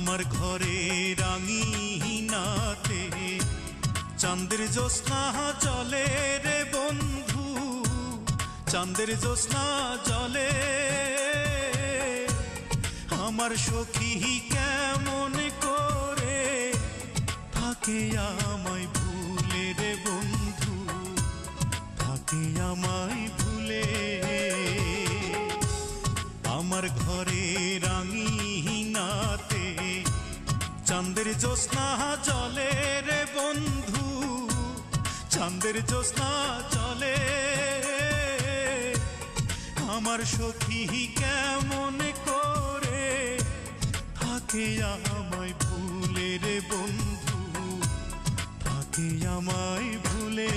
আমার ঘরে রাঙিনাতে চাঁদের জ্যোৎস্না চলে রে বন্ধু, চাঁদের জ্যোৎস্না চলে আমার সখী কেমন করে থাকে আমায় ভুলে রে বন্ধু, থাকে আমায় ভুলে। আমার ঘরে রাঙিনাতে চাঁদের জ্যোৎস্না চলে রে বন্ধু, চাঁদের জ্যোৎস্না চলে আমার সখী কেমন করে থাকে আমায় ভুলে রে বন্ধু, থাকে আমায় ভুলে।